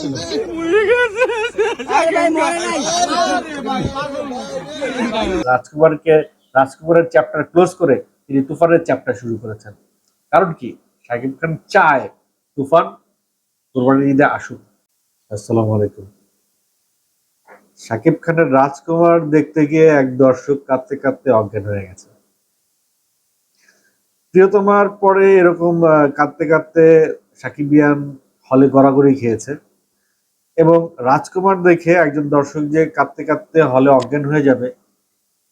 ছিল। রাজকুমারকে রাজকুমারের চ্যাপ্টার ক্লোজ করে তিনি তুফানের চ্যাপ্টার শুরু করেছেন। কারণ কি? শাকিব খান চায় তুফান কোরবানির ঈদে আসুক। আসসালামু আলাইকুম। শাকিব খানের রাজকুমার দেখতে গিয়ে এক দর্শক কাঁদতে কাঁদতে অজ্ঞান হয়ে গেছে। প্রিয়তমার পরে এরকম আহ, কাঁদতে কাঁদতে সাকিবিয়ান হলে গড়াগড়ি খেয়েছে। এবং রাজকুমার দেখে একজন দর্শক যে কাঁদতে কাঁদতে হলে অজ্ঞান হয়ে যাবে,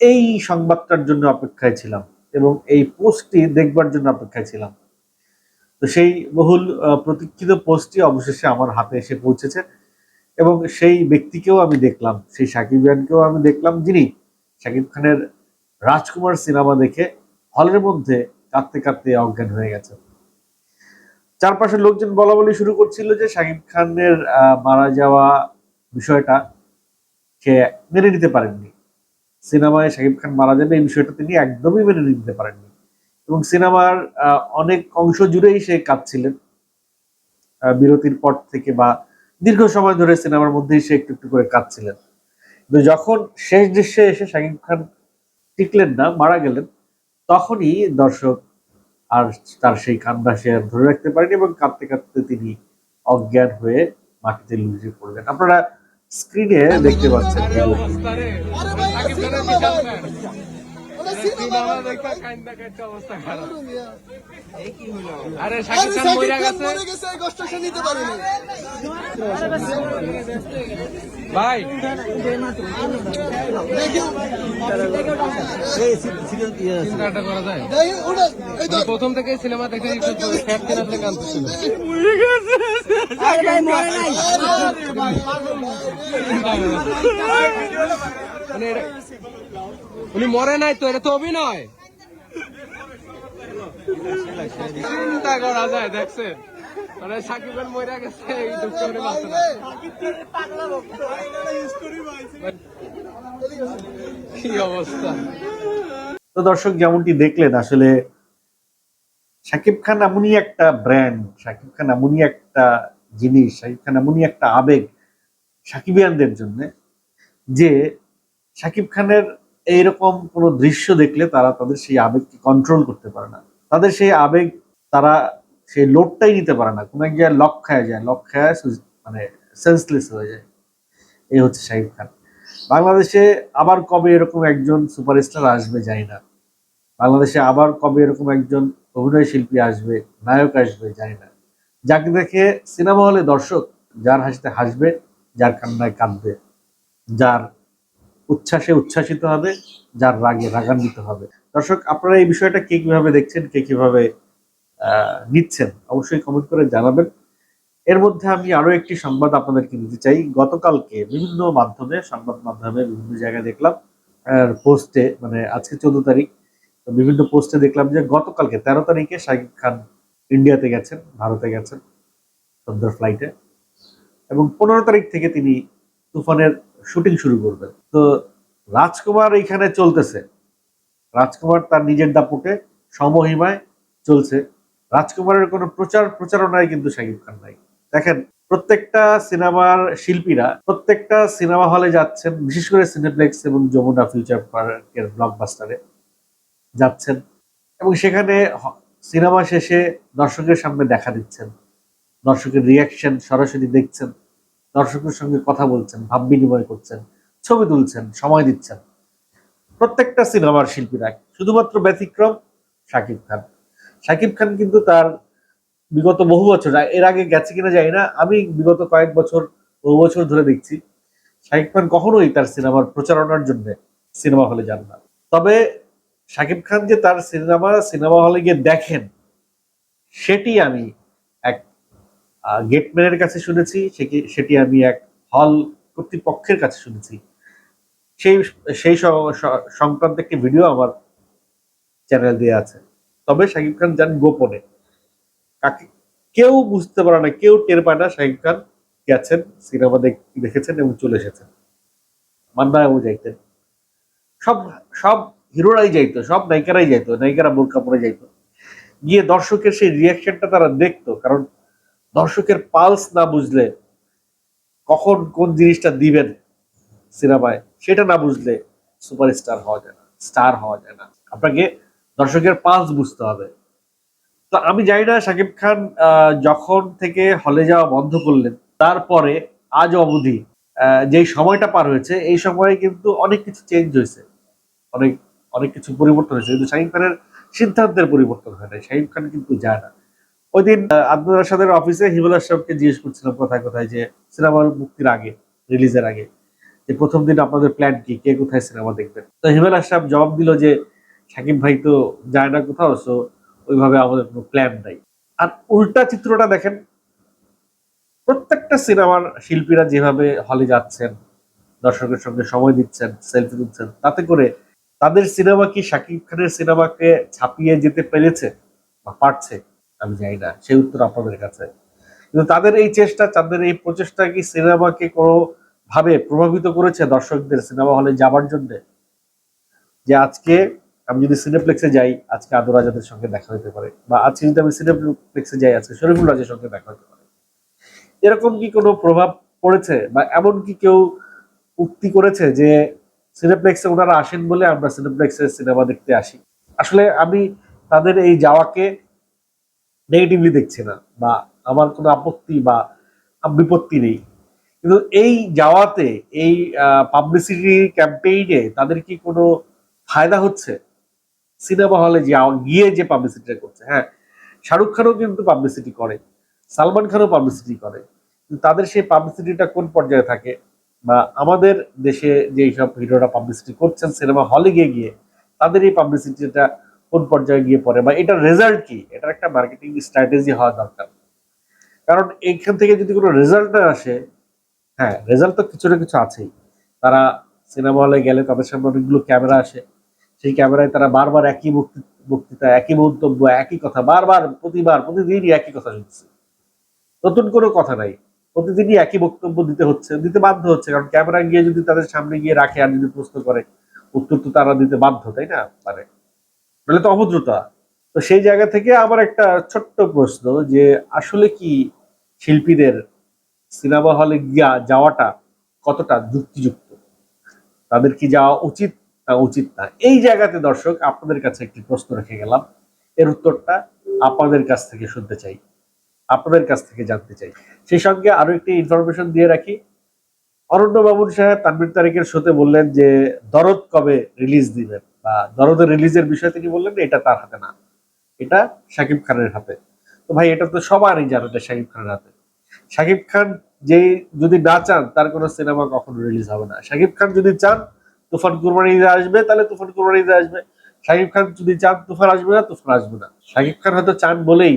এই সংবাদটার জন্য অপেক্ষায় ছিলাম এবং এই পোস্টটি দেখবার জন্য অপেক্ষায় ছিলাম। তো সেই বহুল প্রতীক্ষিত পোস্টটি অবশেষে আমার হাতে এসে পৌঁছেছে এবং সেই ব্যক্তিকেও আমি দেখলাম, সেই সাকিব খানকেও আমি দেখলাম, যিনি সাকিব খানের রাজকুমার সিনেমা দেখে হলের মধ্যে কাঁদতে কাঁদতে অজ্ঞান হয়ে গেছে চারপাশের লোকজন বলা বলি শুরু করছিল যে সাকিব খানের মারা যাওয়া বিষয়টা সে মেনে নিতে পারেননি। সিনেমায় শাকিব খান মারা যাবে এই বিষয়টা তিনি একদমই মেনে নিতে পারেননি। এবং সিনেমার অনেক অংশ জুড়েই সে কাঁদছিলেন। বিরতির পর থেকে বা দীর্ঘ সময় ধরে সিনেমার মধ্যেই সে একটু একটু করে কাঁদছিলেন। কিন্তু যখন শেষ দৃশ্যে এসে শাকিব খান টিকলেন না, মারা গেলেন, তখনই দর্শক আর তার সেই কান্না সে আর ধরে রাখতে পারেনি এবং কাঁদতে কাঁদতে তিনি অজ্ঞান হয়ে মাটিতে লুজে পড়লেন আপনারা স্ক্রিনে দেখতে পাচ্ছেন। আরে শাকিব খান মইরা গেছে। ভাই। চিন্তাটা করা যায়। আমি প্রথম থেকে সিনেমা দেখে মানে উনি মরে নাই তো এটা তো অভিনয়। চিন্তা করা যায় দেখছেন? মানে সাকিব খান মরে গেছে এই দুঃখ করে বাঁচে না। কি অবস্থা? তো দর্শক যেমনটি দেখলেন আসলে শাকিব খান এমনই একটা ব্র্যান্ড শাকিব খান এমনই একটা জিনিস শাকিব খান এমনই একটা আবেগ সাকিবিয়ানদের জন্য যে শাকিব খানের এইরকম কোনো দৃশ্য দেখলে তারা তাদের সেই আবেগকে কন্ট্রোল করতে পারে না। তাদের সেই আবেগ তারা সেই লোডটাই নিতে পারে না। কোনো এক জায়গায় লক খায় যায়। লক খায় মানে সেন্সলেস হয়ে যায়। এই হচ্ছে শাকিব খান। বাংলাদেশে আবার কবে এরকম একজন সুপারস্টার আসবে জানি না। বাংলাদেশে আবার কবে এরকম একজন অভিনয় শিল্পী আসবে, নায়ক আসবে জানি না। যাকে দেখে সিনেমা হলে দর্শক যার হাসিতে হাসবে, যার কান্নায় কাঁদবে, যার উচ্ছ্বাসে উচ্ছ্বাসিত হবে, যার রাগে রাগান্বিত হবে। দর্শক, আপনারা এই বিষয়টা কে কীভাবে দেখছেন, কে কীভাবে নিচ্ছেন, অবশ্যই কমেন্ট করে জানাবেন। এর মধ্যে আমি আরও একটি সংবাদ আপনাদেরকে দিতে চাই। গতকালকে বিভিন্ন মাধ্যমে, সংবাদ মাধ্যমে বিভিন্ন জায়গায় দেখলাম পোস্টে মানে আজকে চোদ্দ তারিখ বিভিন্ন পোস্টে দেখলাম যে গতকালকে, তেরো তারিখে শাকিব খান ইন্ডিয়াতে গেছেন, ভারতে গেছেন, সন্ধ্যার ফ্লাইটে এবং পনেরো তারিখ থেকে তিনি তুফানের শুটিং শুরু করবেন। তো রাজকুমার এখানে চলতেছে। রাজকুমার তার নিজের দাপুটে সমহিমায় চলছে। রাজকুমারের কোনো প্রচার প্রচারণায় কিন্তু শাকিব খান নাই। দেখেন, প্রত্যেকটা সিনেমার শিল্পীরা প্রত্যেকটা সিনেমা হলে যাচ্ছেন, বিশেষ করে সিনেপ্লেক্স এবং যমুনা ফিউচার পার্কের ব্লকবাস্টারে যাচ্ছেন এবং সেখানে সিনেমা শেষে দর্শকের সামনে দেখা দিচ্ছেন। দর্শকের রিয়াকশন সরাসরি দেখছেন। দর্শকের সঙ্গে কথা বলছেন, ভাব বিনিময় করছেন। ছবি তুলছেন, সময় দিচ্ছেন। প্রত্যেকটা সিনেমার শিল্পীরা শুধুমাত্র ব্যতিক্রম শাকিব খান। শাকিব খান কিন্তু তার বিগত বহু বছর, এর আগে গেছে কিনা জানি না, আমি বিগত কয়েক বছর, বহু বছর ধরে দেখছি। শাকিব খান কখনোই তার সিনেমার প্রচারণার জন্য সিনেমা হলে যান না। তবে শাকিব খান যে তার সিনেমা সিনেমা হলে গিয়ে দেখেন, সেটি আমি এক গেটম্যানের কাছে শুনেছি সেটি আমি এক হল কর্তৃপক্ষের কাছে শুনেছি। সেই সেই সংক্রান্ত একটি ভিডিও আমার চ্যানেল দিয়ে আছে। তবে শাকিব খান যান গোপনে। কাকে, কেউ বুঝতে পারে না, কেউ টের পায় না শাকিব খান গেছেন, সিনেমা দেখ- দেখেছেন এবং চলে এসেছেন। মান্না বাবু যাইতেন। সব সব হিরোরাই যাইতো, সব নায়িকারাই যাইতো, নায়িকারা বোরকা পরে যাইতো। গিয়ে দর্শকের সেই রিয়াকশনটা তারা দেখতো, কারণ দর্শকের পালস না বুঝলে কখন কোন জিনিসটা দিবেন সিনেমায়? সেটা না বুঝলে সুপারস্টার হওয়া যায় না, স্টার হওয়া যায় না। আপনাকে দর্শকের পালস বুঝতে হবে। তো আমি জানি না, শাকিব খান যখন থেকে হলে যাওয়া বন্ধ করলেন, তারপরে আজ অবধি যেই সময়টা পার হয়েছে, এই সময়ে কিন্তু অনেক কিছু চেঞ্জ হয়েছে। অনেক অনেক কিছু পরিবর্তন হয়েছে, কিন্তু শাহিব খানের সিদ্ধান্তের পরিবর্তন হয় না শাহিব খান কিন্তু যায় না। ওই দিন আব্দুল রাশাদের অফিসে হিমুল আশরাফকে জিজ্ঞেস করছিলাম কোথায় কোথায় যে, সিনেমার মুক্তির আগে রিলিজের আগে। যে প্রথম দিন আপনাদের প্ল্যান কি? কে কোথায় সিনেমা দেখবেন? তো হিমেল আশরাফ জবাব দিল যে সাকিব ভাই তো যায় না কোথাও সো ওইভাবে আমাদের কোনো প্ল্যান নাই। আর উল্টা চিত্রটা দেখেন, প্রত্যেকটা সিনেমার শিল্পীরা যেভাবে হলে যাচ্ছেন, দর্শকের সঙ্গে সময় দিচ্ছেন সেলফি তুলছেন, তাতে করে তাদের সিনেমা কি শাকিব খানের সিনেমাকে ছাপিয়ে যেতে পেরেছে বা পারছে? আমি জানি না, সেই উত্তর আপনাদের কাছে। কিন্তু তাদের এই চেষ্টা, তাদের এই প্রচেষ্টা কি সিনেমাকে কোনো ভাবে প্রভাবিত করেছে দর্শকদের সিনেমা হলে যাবার জন্য, যে আজকে আমি যদি সিনেপ্লেক্সে যাই, আজকে আদর রাজাদের সঙ্গে দেখা হতে পারে, বা আজকে যদি আমি সিনেপ্লেক্সে যাই, আজকে শরীফুল রাজের সঙ্গে দেখা হতে পারে। এরকম কি কোনো প্রভাব পড়েছে, বা এমন কি কেউ উক্তি করেছে যে সিনেপ্লেক্সে ওনারা আসেন বলে আমরা সিনেপ্লেক্সে সিনেমা দেখতে আসি? আসলে আমি তাদের এই যাওয়াকে নেগেটিভলি দেখছি না, বা আমার কোনো আপত্তি বা বিপত্তি নেই। কিন্তু এই যাওয়াতে, এই পাবলিসিটি ক্যাম্পেইনে তাদের কি কোনো ফায়দা হচ্ছে? সিনেমা হলে যাওয়া গিয়ে যে পাবলিসিটিটা করছে হ্যাঁ? শাহরুখ খানও কিন্তু পাবলিসিটি করে, সালমান খানও পাবলিসিটি করে। কিন্তু তাদের সেই পাবলিসিটিটা কোন পর্যায়ে থাকে? বা আমাদের দেশে যে সব হিরোরা পাবলিসিটি করছেন, সিনেমা হলে গিয়ে গিয়ে তাদের এই পাবলিসিটিটা কোন পর্যায়ে গিয়ে পড়ে? বা এটার রেজাল্ট কি? এটার একটা মার্কেটিং স্ট্র্যাটেজি হওয়া দরকার। কারণ এইখান থেকে যদি কোনো রেজাল্ট না আসে হ্যাঁ রেজাল্ট তো কিছু না কিছু আছেই। তারা সিনেমা হলে গেলে তাদের সামনে অনেকগুলো ক্যামেরা আসে। সেই ক্যামেরায় তারা বারবার একই বক্তৃ- বক্তৃতা, একই মন্তব্য, একই কথা, বারবার, প্রতিবার, প্রতিদিনই একই কথা শুনছে নতুন কোনো কথা নাই। প্রতিদিনই একই বক্তব্য দিতে হচ্ছে, দিতে বাধ্য হচ্ছে। কারণ ক্যামেরা গিয়ে যদি তাদের সামনে গিয়ে রাখে আর যদি প্রশ্ন করে, উত্তর তো তারা দিতে বাধ্য, তাই না? মানে নাহলে তো অভদ্রতা। তো সেই জায়গা থেকে আমার একটা ছোট্ট প্রশ্ন যে, আসলে কি শিল্পীদের সিনেমা হলে গিয়া যাওয়াটা কতটা যুক্তিযুক্ত? তাদের কি যাওয়া উচিত না উচিত না? এই জায়গাতে দর্শক, আপনাদের কাছে একটি প্রশ্ন রেখে গেলাম। এর উত্তরটা আপনাদের কাছ থেকে শুনতে চাই। আপনাদের কাছ থেকে জানতে চাই। সেই সঙ্গে আরও একটি ইনফরমেশন দিয়ে রাখি। অরণ্য বাবুল সাহেব তানবির তারিখের শোতে বললেন যে, দরদ কবে রিলিজ দিবেন? বা দরদের রিলিজের বিষয়ে তিনি বললেন এটা তার হাতে না। এটা শাকিব খানের হাতে। তো ভাই, এটা তো সবারই জানে যে শাকিব খানের হাতে। শাকিব খান যে যদি না চান, তার কোনো সিনেমা কখনো রিলিজ হবে না। শাকিব খান যদি চান, তুফান কুরবানি ঈদে আসবে, তাহলে তুফান কুরবানি ঈদে আসবে। শাকিব খান যদি চান, তুফান আসবে না, তুফান আসবে না। শাকিব খান হয়তো চান বলেই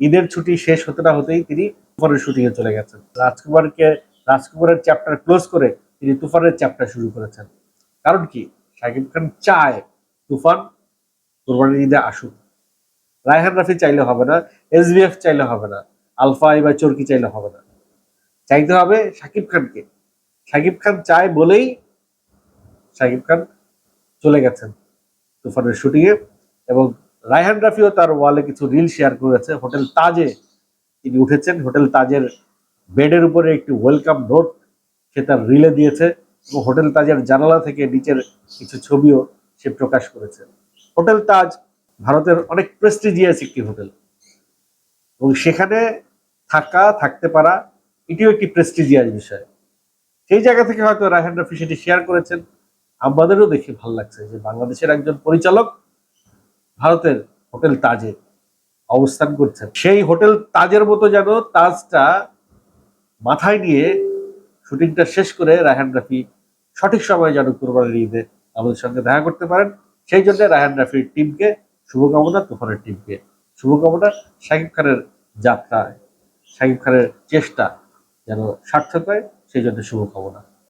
ঈদের ছুটি শেষ হতে না হতেই তিনি তুফানের শুটিং এ চলে গেছেন। রাজকুমারকে, রাজকুমারের চ্যাপ্টার ক্লোজ করে তিনি তুফানের চ্যাপ্টার শুরু করেছেন। কারণ কি? শাকিব খান চায় তুফান কুরবানির ঈদে আসুক। রায়হান রাফি চাইলে হবে না এসবিএফ চাইলে হবে না। আলফা বা চরকি চাইলে হবে না। চাইতে হবে শাকিব খানকে। শাকিব খান চায় বলেই শাকিব খান চলে গেছেন তুফানের শুটিং এ এবং রায়হান রাফিও তার ওয়ালে কিছু রিল শেয়ার করেছে। হোটেল তাজে তিনি উঠেছেন। হোটেল তাজের বেডের উপরে একটি ওয়েলকাম নোট সে তার রিলে দিয়েছে এবং হোটেল তাজের জানালা থেকে নিচের কিছু ছবিও সে প্রকাশ করেছে। হোটেল তাজ ভারতের অনেক প্রেস্টিজিয়াস একটি হোটেল। এবং সেখানে থাকা, থাকতে পারা, এটিও একটি প্রেস্টিজিয়াস বিষয়। সেই জায়গা থেকে হয়তো রায়হান রফি সেটি শেয়ার করেছেন। আমাদেরও দেখে ভালো লাগছে যে বাংলাদেশের একজন পরিচালক ভারতের হোটেল তাজে অবস্থান করছেন। সেই হোটেল তাজের মতো যেন তাজটা মাথায় নিয়ে শুটিংটা শেষ করে রায়হান রাফি সঠিক সময়ে যেন কুরবানির ঈদে আমাদের সঙ্গে দেখা করতে পারেন। সেই জন্য রায়হান রাফির টিমকে শুভকামনা, তুফানের টিমকে শুভকামনা, শাকিব খানের যাত্রা শাকিব খানের চেষ্টা যেন সার্থক হয় সেই জন্য শুভকামনা।